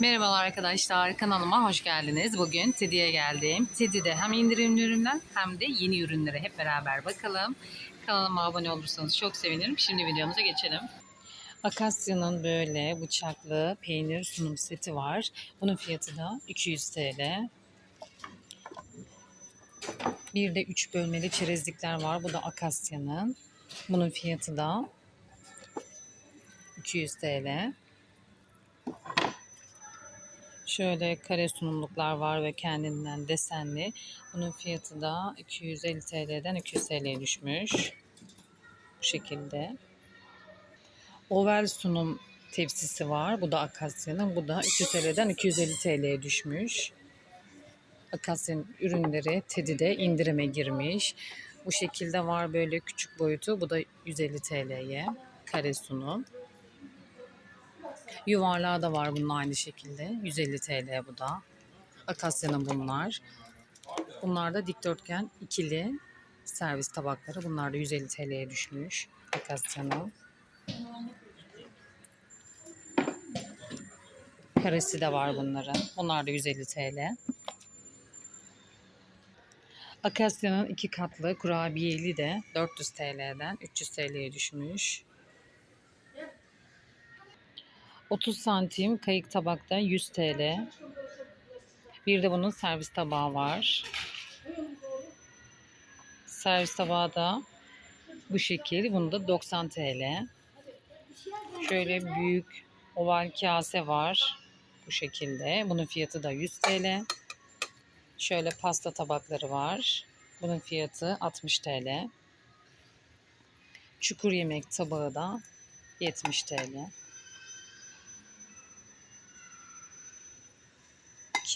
Merhabalar arkadaşlar kanalıma hoş geldiniz. Bugün Teddy'ye geldim. Teddy'de hem indirimli ürünler hem de yeni ürünlere hep beraber bakalım. Kanalıma abone olursanız çok sevinirim. Şimdi videomuza geçelim. Akasya'nın böyle bıçaklı peynir sunum seti var. Bunun fiyatı da 200 TL. Bir de 3 bölmeli çerezlikler var. Bu da Akasya'nın. Bunun fiyatı da 200 TL. Şöyle kare sunumluklar var ve kendinden desenli. Bunun fiyatı da 250 TL'den 200 TL'ye düşmüş. Bu şekilde. Oval sunum tepsisi var. Bu da Akasya'nın. Bu da 300 TL'den 250 TL'ye düşmüş. Akasya'nın ürünleri Teddy'de indirime girmiş. Bu şekilde var böyle küçük boyutu. Bu da 150 TL'ye. Kare sunum. Yuvarlağı da var bunun aynı şekilde. 150 TL bu da. Akasya'nın bunlar. Bunlar da dikdörtgen ikili servis tabakları. Bunlar da 150 TL'ye düşmüş. Akasya'nın. Karesi de var bunların. Bunlar da 150 TL. Akasya'nın iki katlı kurabiyeli de 400 TL'den 300 TL'ye düşmüş. 30 santim kayık tabakta 100 TL. Bir de bunun servis tabağı var. Servis tabağı da bu şekil. Bunda 90 TL. Şöyle büyük oval kase var. Bu şekilde. Bunun fiyatı da 100 TL. Şöyle pasta tabakları var. Bunun fiyatı 60 TL. Çukur yemek tabağı da 70 TL.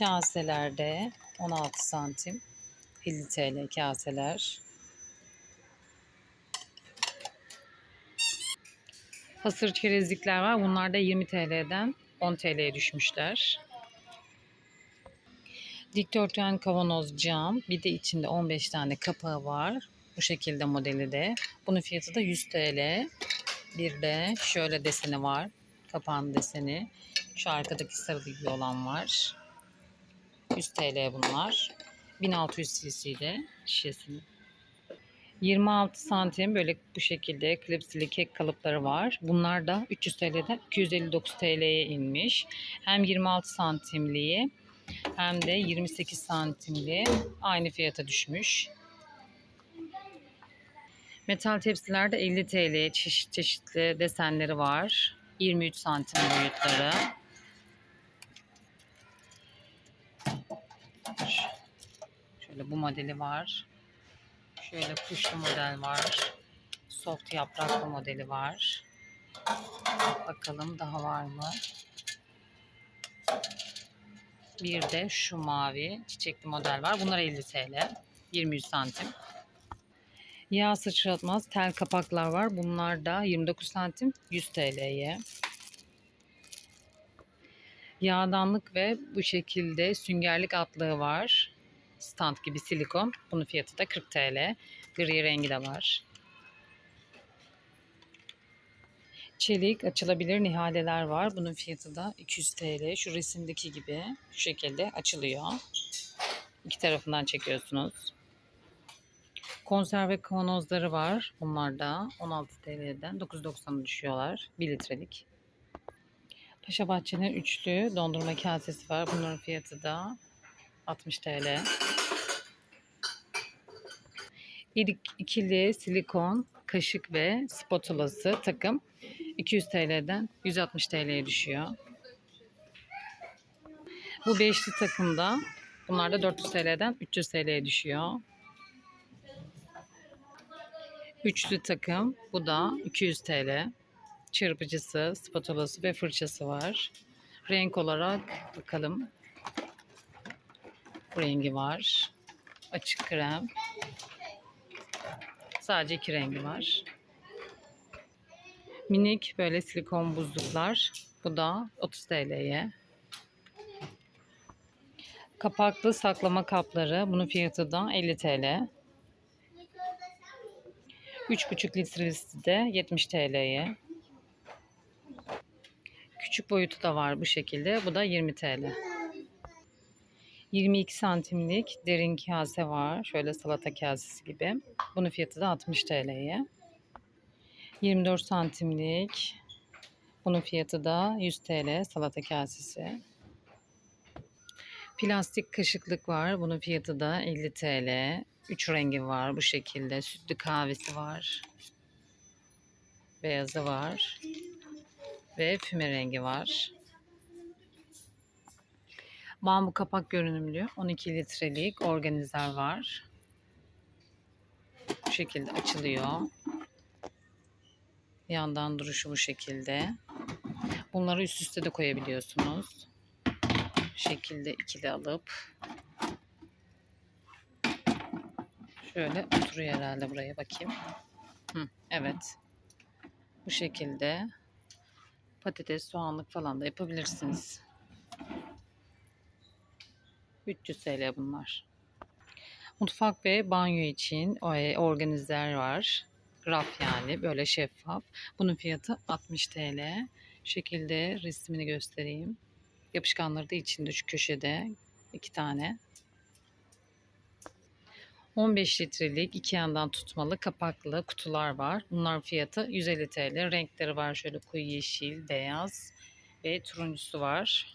Kaselerde 16 santim 50 TL kaseler. Hasır çerezlikler var. Bunlar da 20 TL'den 10 TL'ye düşmüşler. Dikdörtgen kavanoz cam. Bir de içinde 15 tane kapağı var. Bu şekilde modeli de. Bunun fiyatı da 100 TL. Bir de şöyle deseni var. Kapağın deseni. Şu arkadaki sarı gibi olan var. 100 TL bunlar. 1600 cc'de şişesini. 26 santim böyle bu şekilde klipsli kek kalıpları var. Bunlar da 300 TL'den 259 TL'ye inmiş. Hem 26 santimliği hem de 28 santimli aynı fiyata düşmüş. Metal tepsilerde 50 TL çeşit çeşitli desenleri var. 23 santim boyutları. Şöyle bu modeli var. Şöyle kuşlu model var. Soft yapraklı modeli var. Bakalım daha var mı? Bir de şu mavi çiçekli model var. Bunlar 50 TL. 23 santim. Yağ sıçratmaz tel kapaklar var. Bunlar da 29 santim 100 TL'ye. Yağdanlık ve bu şekilde süngerlik atlığı var. Stand gibi silikon. Bunun fiyatı da 40 TL. Gri rengi de var. Çelik açılabilir nihaleler var. Bunun fiyatı da 200 TL. Şu resimdeki gibi şu şekilde açılıyor. İki tarafından çekiyorsunuz. Konserve kavanozları var. Bunlar da 16 TL'den 9.90'a düşüyorlar. 1 litrelik. Paşa Bahçe'nin üçlü dondurma kasesi var. Bunların fiyatı da 60 TL. Bir ikili silikon kaşık ve spatulası takım 200 TL'den 160 TL'ye düşüyor. Bu beşli takımda bunlar da 400 TL'den 300 TL'ye düşüyor. Üçlü takım bu da 200 TL. Çırpıcısı, spatulası ve fırçası var. Renk olarak bakalım. Bu rengi var. Açık krem. Sadece iki rengi var. Minik böyle silikon buzluklar. Bu da 30 TL'ye. Kapaklı saklama kapları. Bunun fiyatı da 50 TL. 3,5 litrelisi de 70 TL'ye. Küçük boyutu da var bu şekilde. Bu da 20 TL. 22 santimlik derin kase var. Şöyle salata kasesi gibi. Bunun fiyatı da 60 TL'ye. 24 santimlik. Bunun fiyatı da 100 TL salata kasesi. Plastik kaşıklık var. Bunun fiyatı da 50 TL. 3 rengi var bu şekilde. Sütlü kahvesi var. Beyazı var. Ve füme rengi var. Bambu kapak görünümlü 12 litrelik organizer var. Bu şekilde açılıyor. Yandan duruşu bu şekilde. Bunları üst üste de koyabiliyorsunuz. Bu şekilde ikili alıp şöyle oturuyor herhalde buraya bakayım. Hı, evet. Bu şekilde patates, soğanlık falan da yapabilirsiniz. 300 TL bunlar. Mutfak ve banyo için organizer var. Raf yani böyle şeffaf. Bunun fiyatı 60 TL. Şekilde resmini göstereyim. Yapışkanları da içinde şu köşede iki tane. 15 litrelik iki yandan tutmalı kapaklı kutular var. Bunlar fiyatı 150 TL. Renkleri var şöyle koyu yeşil, beyaz ve turuncusu var.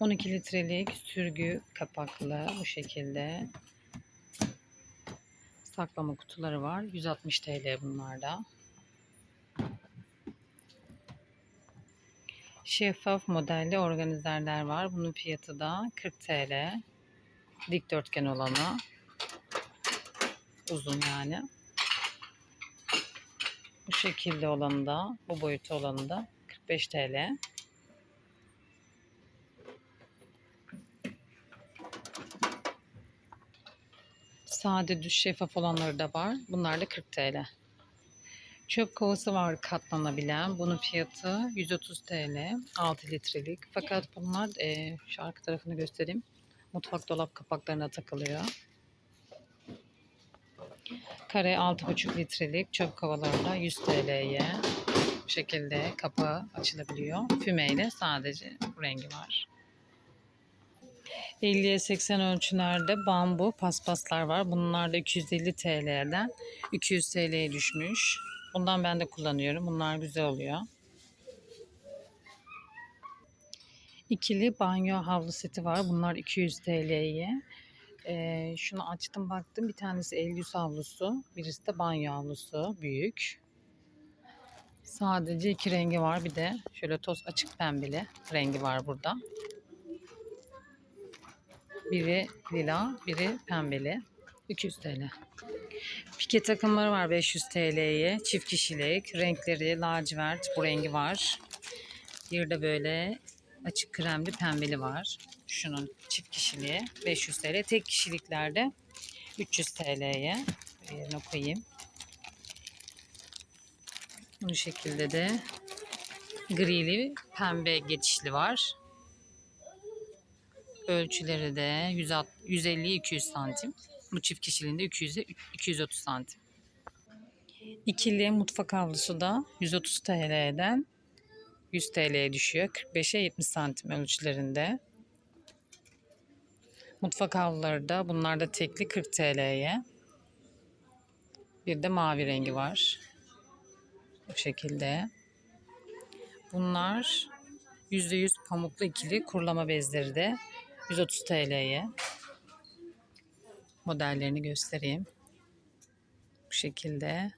12 litrelik sürgü kapaklı bu şekilde saklama kutuları var. 160 TL bunlarda. Şeffaf modelli organizerler var. Bunun fiyatı da 40 TL. Dikdörtgen olanı. Uzun yani. Bu şekilde olanı da, bu boyutu olanı da 45 TL. Sade düz şeffaf olanları da var. Bunlar da 40 TL. Çöp kovası var katlanabilen. Bunun fiyatı 130 TL. 6 litrelik. Fakat bunlar e, şu arka tarafını göstereyim. Mutfak dolap kapaklarına takılıyor. Kare 6,5 litrelik çöp kovaları da 100 TL'ye. Bu şekilde kapağı açılabiliyor. Fümeyle sadece bu rengi var. 50'ye 80 ölçülerde bambu paspaslar var. Bunlar da 250 TL'den 200 TL'ye düşmüş. Bundan ben de kullanıyorum. Bunlar güzel oluyor. İkili banyo havlu seti var. Bunlar 200 TL'ye. Ee, şunu açtım baktım. Bir tanesi el yüz havlusu. Birisi de banyo havlusu. Büyük. Sadece iki rengi var. Bir de şöyle toz açık pembeli rengi var burada. Biri lila, biri pembeli. 200 TL. Pike takımları var 500 TL'ye. Çift kişilik. Renkleri lacivert. Bu rengi var. Bir de böyle açık kremli pembeli var. Şunun çift kişiliği 500 TL. Tek kişiliklerde 300 TL'ye. Yerine koyayım. Bu şekilde de grili pembe geçişli var. Ölçüleri de 150-200 santim. Bu çift kişiliğinde 200'e 230 santim. İkili mutfak havlusu da 130 TL'den 100 TL'ye düşüyor. 45'e 70 santim ölçülerinde. Mutfak havluları da bunlar da tekli 40 TL'ye. Bir de mavi rengi var. Bu şekilde. Bunlar %100 pamuklu ikili kurulama bezleri de 130 TL'ye. Modellerini göstereyim. Bu şekilde.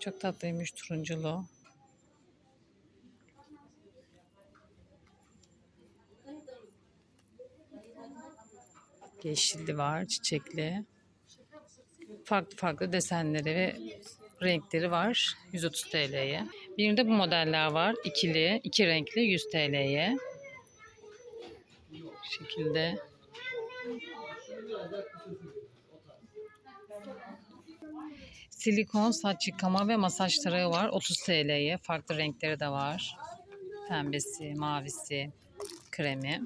Çok tatlıymış turunculu. Yeşilli var, çiçekli. Farklı farklı desenleri ve renkleri var. 130 TL'ye. Birinde bu modeller var. İkili, iki renkli 100 TL'ye. Şekilde. Silikon saç yıkama ve masaj tarağı var. 30 TL'ye. Farklı renkleri de var. Pembesi, mavisi, kremi.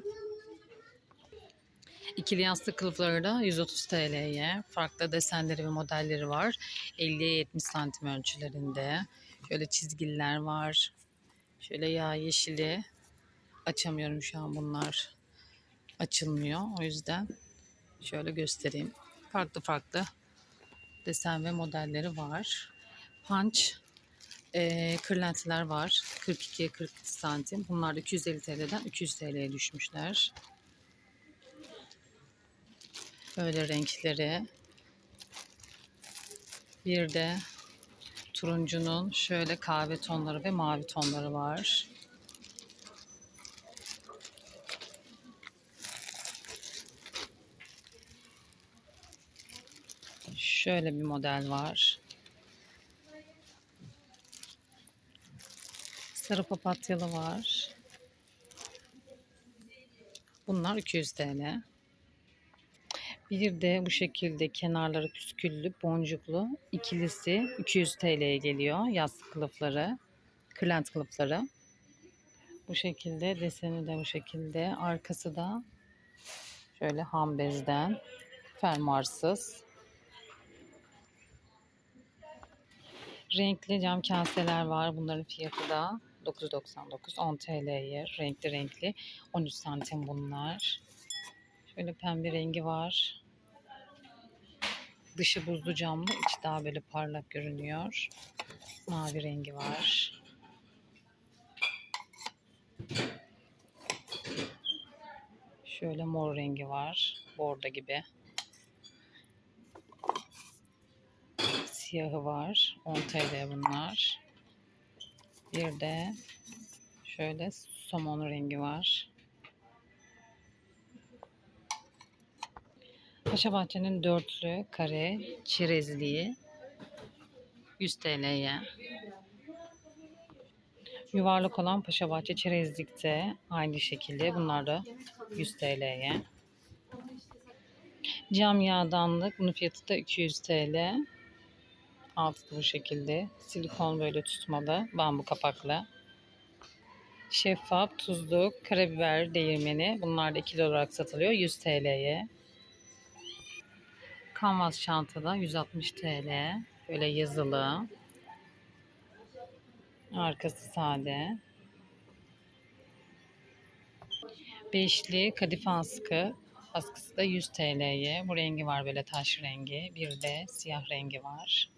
İkili yastık kılıfları da 130 TL'ye. Farklı desenleri ve modelleri var. 50'ye 70 santim ölçülerinde. Şöyle çizgiler var. Şöyle yağ yeşili. Açamıyorum şu an bunlar. Açılmıyor. O yüzden şöyle göstereyim. Farklı farklı desen ve modelleri var. Punch e, kırlentiler var. 42'ye 40 santim. Bunlar da 250 TL'den 300 TL'ye düşmüşler. Böyle renkleri. Bir de turuncunun şöyle kahve tonları ve mavi tonları var. Şöyle bir model var. Sarı papatyalı var. Bunlar 200 TL. Bir de bu şekilde kenarları püsküllü, boncuklu ikilisi 200 TL'ye geliyor. Yastık kılıfları, kırlent kılıfları. Bu şekilde deseni de bu şekilde. Arkası da şöyle ham bezden fermuarsız. Renkli cam kaseler var. Bunların fiyatı da 9.99 10 TL'ye. Renkli renkli. 13 santim bunlar. Şöyle pembe rengi var. Dışı buzlu camlı, içi daha böyle parlak görünüyor. Mavi rengi var. Şöyle mor rengi var. Bordo gibi. Siyahı var. 10 TL bunlar. Bir de şöyle somon rengi var. Paşa Bahçe'nin dörtlü kare çerezliği 100 TL'ye. Yuvarlak olan Paşa Bahçe çerezlikte aynı şekilde bunlar da 100 TL'ye. Cam yağdanlık bunun fiyatı da 200 TL. Altı bu şekilde. Silikon böyle tutmalı. Bambu kapaklı. Şeffaf, tuzlu, karabiber değirmeni. Bunlar da ikili olarak satılıyor. 100 TL'ye. Kanvas çantada 160 TL. Böyle yazılı. Arkası sade. Beşli kadife askı. Askısı da 100 TL'ye. Bu rengi var böyle taş rengi. Bir de siyah rengi var.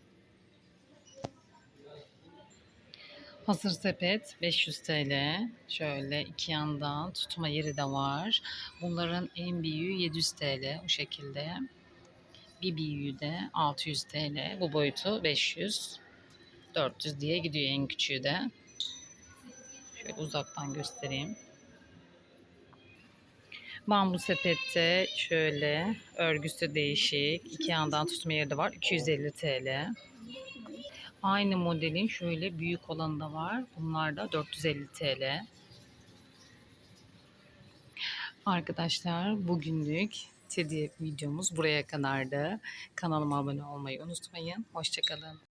Hazır sepet 500 TL. Şöyle iki yandan tutma yeri de var. Bunların en büyüğü 700 TL bu şekilde. Bir büyüğü de 600 TL. Bu boyutu 500. 400 diye gidiyor en küçüğü de. Şöyle uzaktan göstereyim. Bambu sepette şöyle örgüsü değişik. iki yandan tutma yeri de var. 250 TL. Aynı modelin şöyle büyük olanı da var. Bunlar da 450 TL. Arkadaşlar bugünlük Teddy videomuz buraya kadardı. Kanalıma abone olmayı unutmayın. Hoşçakalın.